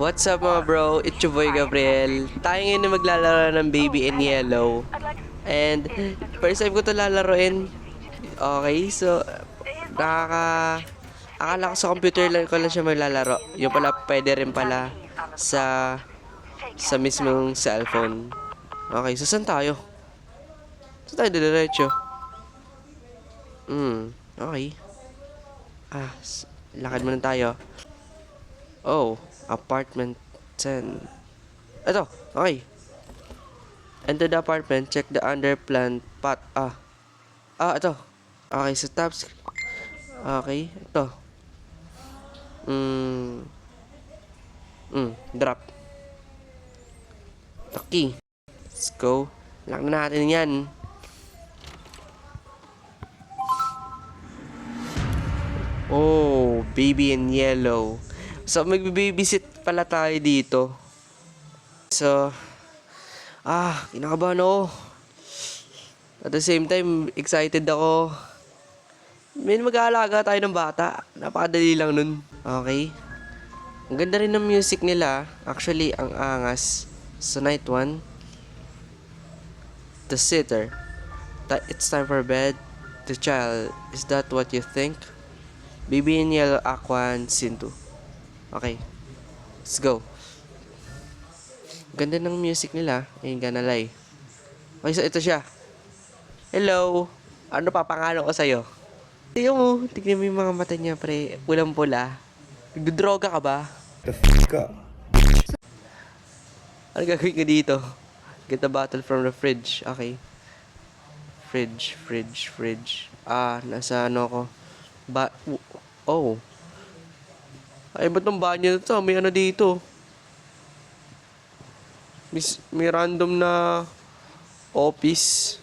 What's up mga bro? It's your boy Gabriel. Tayo ngayon maglalaro ng Baby in Yellow. And first time ko to lalaroin. Okay, so nakaka... Akala ko sa computer lang ko lang siya maglalaro. Yung pala pwede rin pala sa sa mismong cellphone. Okay, so saan tayo? Saan tayo diretso? Hmm, okay. Ah, lakad muna tayo. Oh, apartment 10. Ito, okay. Enter the apartment, check the underplan pot. Ah. Ah, ito. Okay, sa sc- Okay, ito. Mm. Mm, drop. Okay. Let's go. Lock na natin yan. Oh, baby in yellow. So, magbe-babysit pala tayo dito. So, ah, kinakabahan ako. At the same time, excited ako. May mag-aalaga tayo ng bata. Napakadali lang nun. Okay. Ang ganda rin ng music nila. Actually, ang angas. Sa night one. The sitter. It's time for bed. The child. Is that what you think? Baby in Yellow Aquan Scene 2. Okay. Let's go. Ganda ng music nila. Ayun, ganalay. Okay, so ito siya. Hello. Ano pa pangalan ko sa'yo? Tingnan mo. Tignan mo yung mga mata niya, pre. Pulang-pula. Nagdodroga ka ba? The f up. Ano gagawin ko dito? Get a bottle from the fridge. Okay. Fridge, fridge, fridge. Ah, nasa ano ko. Ba... Oh. Ay, ba't ng banyo na to? May ano dito. May, may random na office.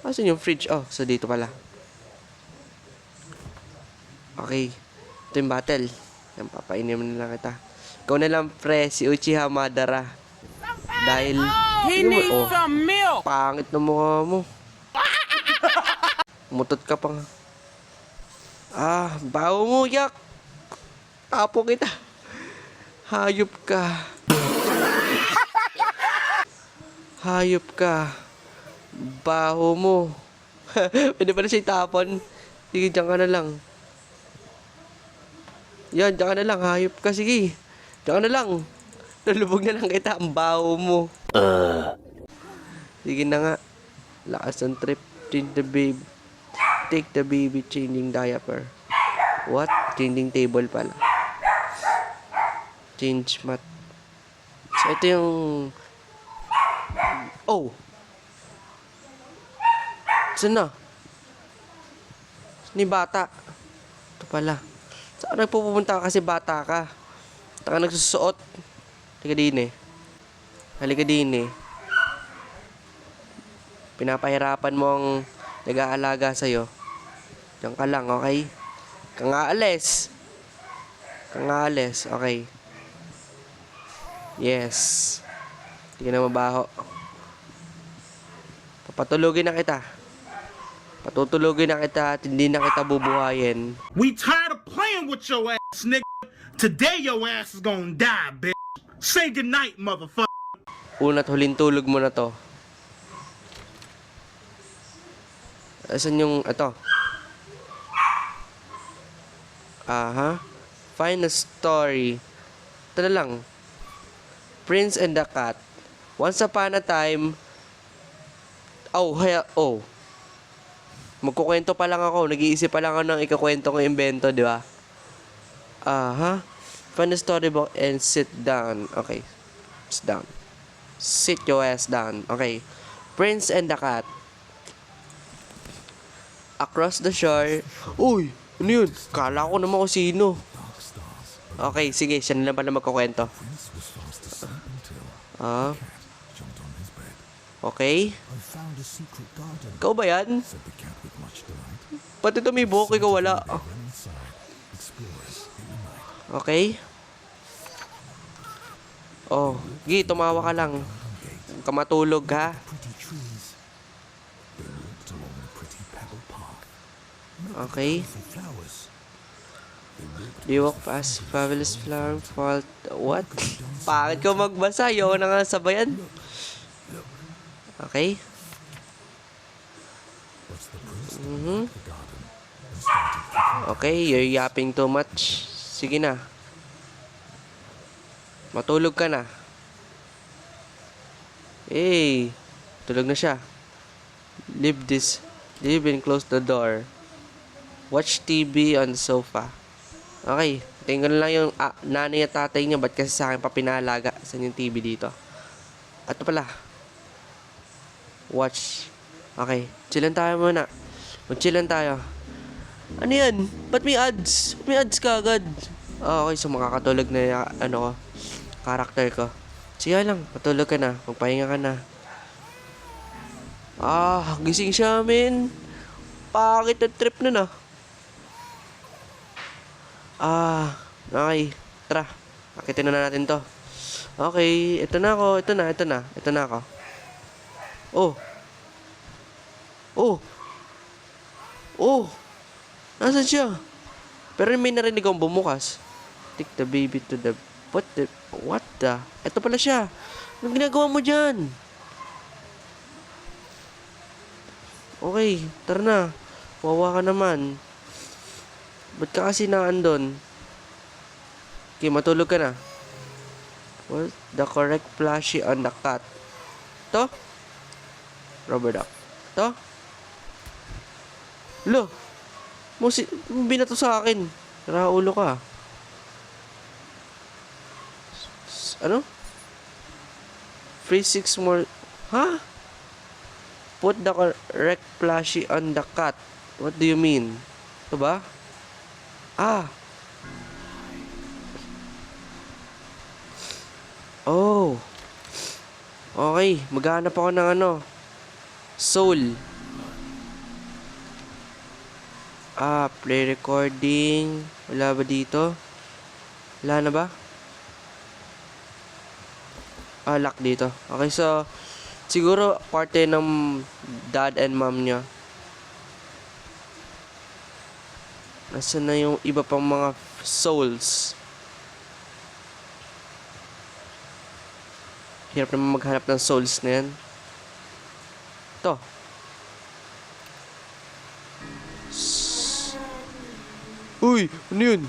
Asan yung fridge? Oh, so dito pala. Okay. Ito yung bottle. Yan, papainin mo na lang kita. Ikaw na lang, pre, si Uchiha Madara. Dahil, He needs oh, some milk. pangit na mukha mo. Mutot ka pa nga. Ah, baho mo, yak. Tapo kita. Hayop ka. Hayop ka. Baho mo. Pwede pa na siya itapon. Sige, dyan ka na lang. Yan, dyan ka na lang. Hayop ka, sige. Dyan ka na lang. Nalubog na lang kita. Ang baho mo. Sige na nga. Lakas ng trip. Change the baby. Take the baby changing diaper. What? Changing table pala. Change mat. So, ito yung... Oh! Saan na? Yung bata? Ito pala. Saan nagpupunta ka kasi bata ka? Taka nagsusuot. Halika din eh. Halika din eh pinapahirapan mo ang nag-aalaga sa'yo. Diyan ka lang, okay? Kang aalis. Kang aalis, okay. Yes. Hindi na mabaho. Papatulugin na kita. Patutulugin na kita at hindi na kita bubuhayin. We tired of playing with your ass, nigga. Today your ass is gonna die, bitch. Say goodnight, motherfucker. Una't huling tulog mo na to. Asan yung, ito? Aha. Find a story. Ito na lang. Prince and the Cat. Once upon a time, oh, haya, oh. Magkukwento pa lang ako. Nag-iisip pa lang ako ng ikakwento kong invento, di ba? Aha. Find a storybook and sit down. Okay. Sit down. Sit your ass down. Okay. Prince and the Cat. Across the shore. Uy! Ano yun? Kala ko naman kung sino. Okay, sige. Siya na lang pala magkukwento. Ah. Okay. Ikaw ba yan? Pati buhok, ikaw wala. Okay. Oh, Gi, tumawa ka lang. Huwag ka matulog, ha? Okay. You walk past fabulous flower fault? What? Pangit ko magbasa. Ayoko na nga sabayan. Okay. Mhm. Okay, you're yapping too much. Sige na. Matulog ka na. Hey, tulog na siya. Leave this. Leave and close the door. Watch TV on sofa. Okay, tingnan lang yung ah, nanay at tatay niya. Ba't kasi sa akin pa pinalaga? Saan yung TV dito? Ato pala. Watch. Okay, chillan tayo muna. Mag-chillan tayo. Ano yan? Ba't may ads? May ads ka agad? Ah, okay, so makakatulog na yung, ano ko, karakter ko. Sige lang, matulog ka na. Magpahinga ka na. Ah, gising siya, men. Pakit trip na na. Ah, okay. Tara, akitin na natin to. Okay, ito na ako, ito na, ito na, ito na ako. Oh. Oh. Oh. Nasaan siya? Pero may narinig akong bumukas. Take the baby to the... What the... What the... Ito pala siya. Anong ginagawa mo dyan? Okay, tara na. Wawa ka naman. Ba't ka kasi naandun? Okay, matulog ka na. What the correct plushie on the cat? To? Rubber duck. To? Lo! Musi, binato sa akin. Raulo ka. S- ano? Free six more... Ha? Put the correct plushie on the cat. What do you mean? Ito ba? Ah! Oh! Okay, maghanap ako ng ano. Soul. Ah, play recording. Wala ba dito? Wala na ba? Ah, lock dito. Okay, so, siguro parte ng dad and mom niya. Nasaan na yung iba pang mga souls? Hirap naman maghanap ng souls na yan. Ito. Uy! Ano yun?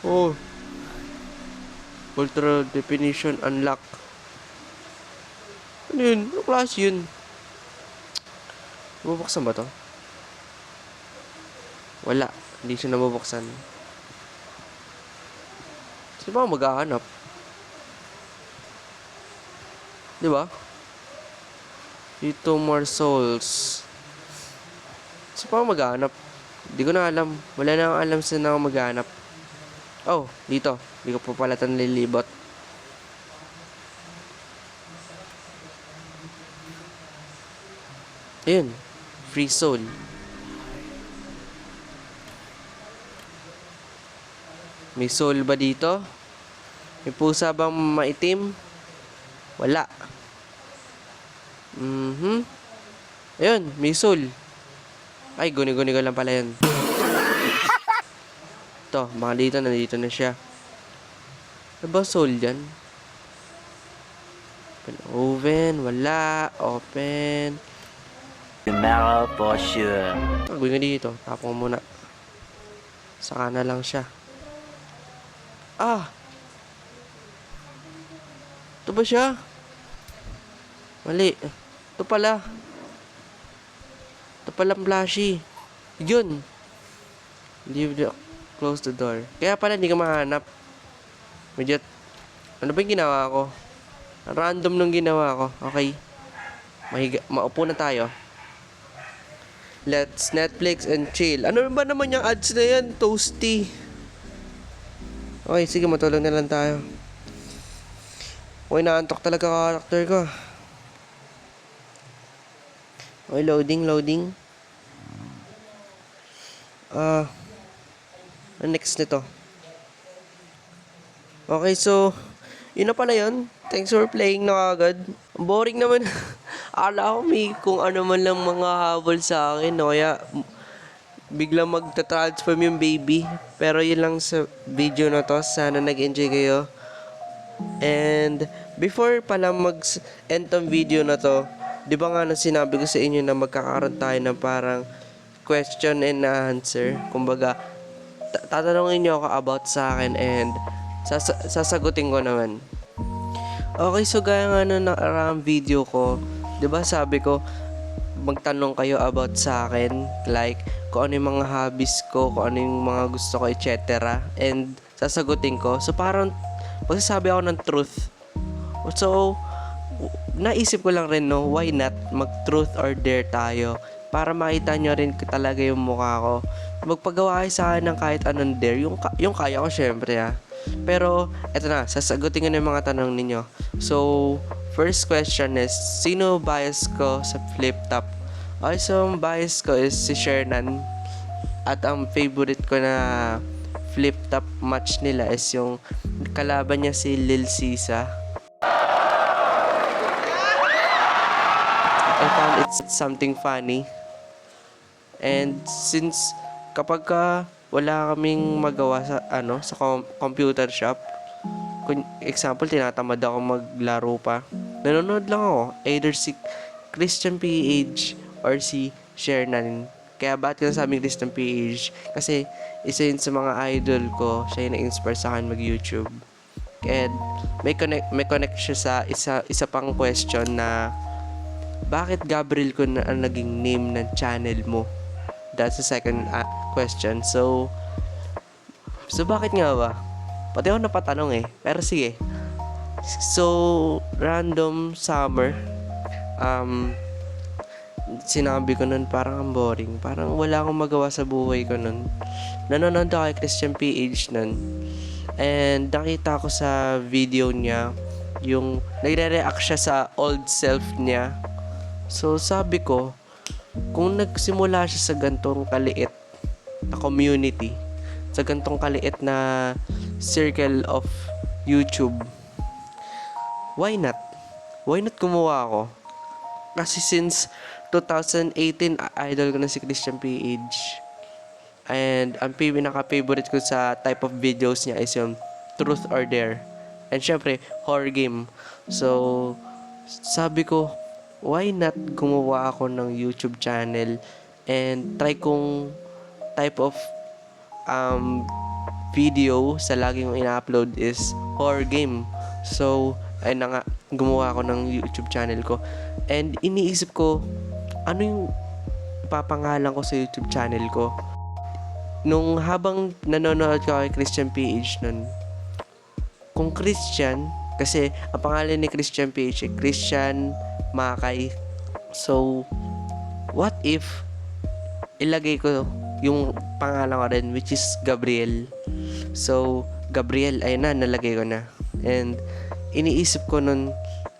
Oh. Ultra definition unlock. Ano yun? Ano klase yun? Nabubuksan ba to? Wala. Hindi siya nabubuksan. Sino ba maghahanap? Di ba? Dito more souls. Sino pa maghahanap? Hindi ko na alam. Wala na akong alam saan ako maghanap. Oh, dito. Hindi ko pa pala ito nililibot. Ayun. Free soul. May soul ba dito? May pusa bang maitim? Wala. Mhm. Ayun, may soul. Ay, guni-guni ko lang pala yun. Ito, baka dito, nandito na siya. Ano ba soul dyan? Open, oven, wala. Open. Tomorrow for sure. Gawin nga dito. Tapong muna. Saka na lang siya. Ah! Ito ba siya? Mali. Ito pala. Ito pala flashy. Yun. Leave the... Close the door. Kaya pala hindi ka mahanap. Medyo... Ano ba yung ginawa ko? Random nung ginawa ko. Okay. Mahiga, maupo na tayo. Let's Netflix and chill. Ano ba naman yung ads na yan? Toasty. Okay, sige, matulog na lang tayo. Okay, naantok talaga karakter ko. Okay, loading, loading. Ah, ano next nito? Okay, so, yun na pala yun. Thanks for playing na agad. Boring naman. Akala ko may kung ano man lang mga habol sa akin. No? Kaya, biglang magta-transform yung baby. Pero yun lang sa video na to. Sana nag-enjoy kayo. And before pala mag-end tong video na to, di ba nga na sinabi ko sa inyo na magkakaroon tayo ng parang question and answer. Kumbaga, ta- tatanungin niyo ako about sa akin and sasa- sasagutin ko naman. Okay, so gaya nga nung nakaraang video ko, 'di ba sabi ko magtanong kayo about sa akin, like kung ano yung mga hobbies ko, kung ano yung mga gusto ko, etc. And sasagutin ko. So parang magsasabi ako ng truth. So naisip ko lang rin no, why not mag-truth or dare tayo para makita nyo rin talaga yung mukha ko. Magpagawa kayo sa akin ng kahit anong dare, yung, yung kaya ko syempre ah. Pero, eto na, sasagutin ko na yung mga tanong ninyo. So, first question is, sino bias ko sa flip top? Okay, so ang bias ko is si Shernan. At ang favorite ko na flip top match nila is yung kalaban niya si Lil Sisa. I found it's something funny. And since kapag ka wala kaming magawa sa ano sa com- computer shop, kun example tinatamad ako maglaro pa. Nanonood lang ako either si Christian PH or si Shernan. Kaya bakit ka sabi Christian PH? Kasi isa yun sa mga idol ko. Siya yung na-inspire sa akin mag-YouTube. And may connect may connect siya sa isa isa pang question na bakit Gabriel ko na ang naging name ng channel mo? That's the second uh, question. So, so bakit nga ba? Pati ako napatanong eh. Pero sige. So, random summer. Um, sinabi ko nun parang ang boring. Parang wala akong magawa sa buhay ko nun. Nanonood ako kay Christian PH nun. And nakita ko sa video niya yung nagre-react siya sa old self niya. So sabi ko, kung nagsimula siya sa gantong kaliit na community, sa gantong kaliit na circle of YouTube, why not? Why not gumawa ako? Kasi since 2018, a- idol ko na si Christian PH. And ang pinaka-favorite ko sa type of videos niya is yung Truth or Dare. And syempre, horror game. So, sabi ko, why not gumawa ako ng YouTube channel and try kong type of um, video sa laging ina-upload is horror game. So, ayun na nga, gumawa ako ng YouTube channel ko. And iniisip ko, ano yung papangalan ko sa YouTube channel ko? Nung habang nanonood ka kay Christian PH nun, kung Christian, kasi ang pangalan ni Christian PH, eh, Christian Makay. So, what if ilagay ko yung pangalan ko rin, which is Gabriel. So, Gabriel, ayun na, nalagay ko na. And, iniisip ko nun,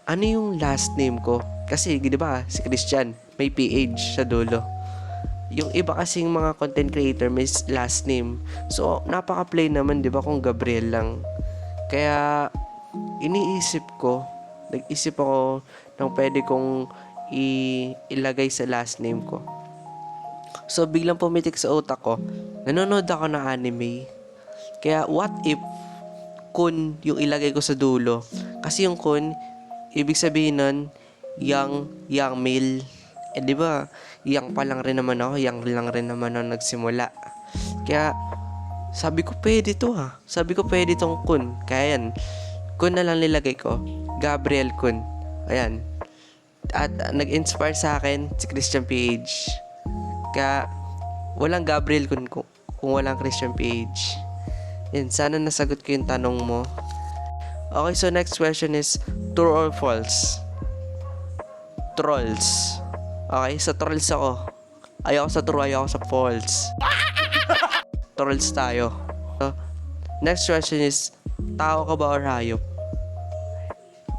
ano yung last name ko? Kasi, di ba, si Christian, may PH sa dulo. Yung iba kasing mga content creator may last name. So, napaka-plain naman, di ba, kung Gabriel lang. Kaya, iniisip ko, nag-isip ako ng pwede kong i- ilagay sa last name ko. So, biglang pumitik sa utak ko, nanonood ako ng anime. Kaya, what if kun yung ilagay ko sa dulo? Kasi yung kun, ibig sabihin nun, young, young male. Eh, di ba, young pa lang rin naman ako, young lang rin naman ako nagsimula. Kaya, sabi ko, pwede to ha. Sabi ko, pwede tong kun. Kaya yan, kun na lang nilagay ko. Gabriel Kun. Ayan. At uh, nag-inspire sa akin si Christian PH. Kaya, walang Gabriel Kun kung, kung walang Christian PH. Yan, sana nasagot ko yung tanong mo. Okay, so next question is, true or false? Trolls. Okay, sa trolls ako. Ayoko sa true, ayoko sa false. trolls tayo. So, next question is, tao ka ba or hayop?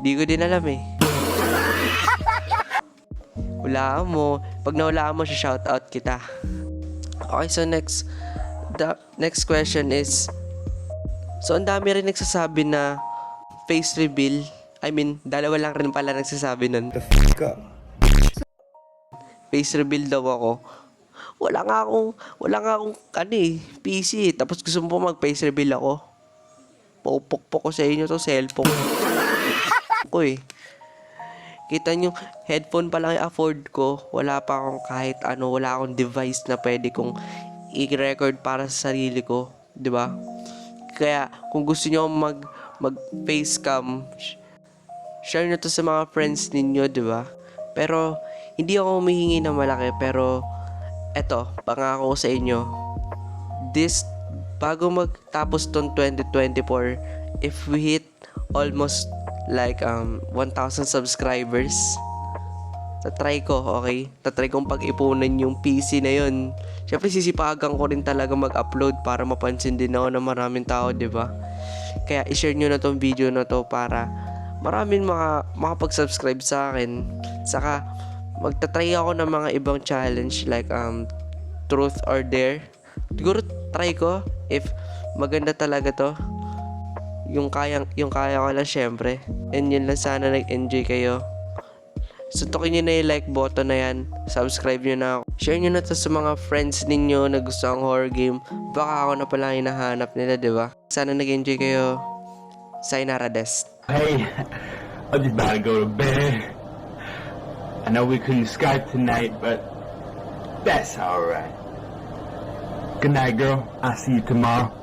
Di ko din alam eh. Hulaan mo. Pag nahulaan mo, shoutout kita. Okay, so next, the next question is, so ang dami rin nagsasabi na face reveal. I mean, dalawa lang rin pala nagsasabi nun. The f*** up. Face reveal daw ako. wala nga akong, wala nga akong, ano eh, PC. Tapos gusto mo pa mag-face reveal ako. Pupukpok ko sa inyo to cellphone. ko eh. Kita nyo, headphone pa lang i-afford ko. Wala pa akong kahit ano, wala akong device na pwede kong i-record para sa sarili ko. 'di ba? Kaya, kung gusto nyo mag, mag face cam, sh- share nyo to sa mga friends ninyo, 'di ba? Pero, hindi ako humihingi ng malaki, pero, eto, pangako ko sa inyo, this, bago magtapos tong 2024, if we hit almost like um 1,000 subscribers, tatry ko, okay? Tatry kong pag-ipunan yung PC na yun. Siyempre, sisipagan ko rin talaga mag-upload para mapansin din ako ng maraming tao, di ba? Kaya, i-share nyo na tong video na to para maraming mga makapag-subscribe sa akin. Saka, magtatry ako ng mga ibang challenge like um truth or dare. Siguro try ko if maganda talaga to yung kaya yung kaya ko lang syempre and yun lang sana nag-enjoy kayo suntukin nyo na yung like button na yan subscribe nyo na ako share nyo na to sa mga friends ninyo na gusto ang horror game baka ako na pala hinahanap nila di ba sana nag-enjoy kayo sayonara des Hey, I'm just about to go to bed. I know we couldn't Skype tonight, but that's alright. Good night, girl. I'll see you tomorrow.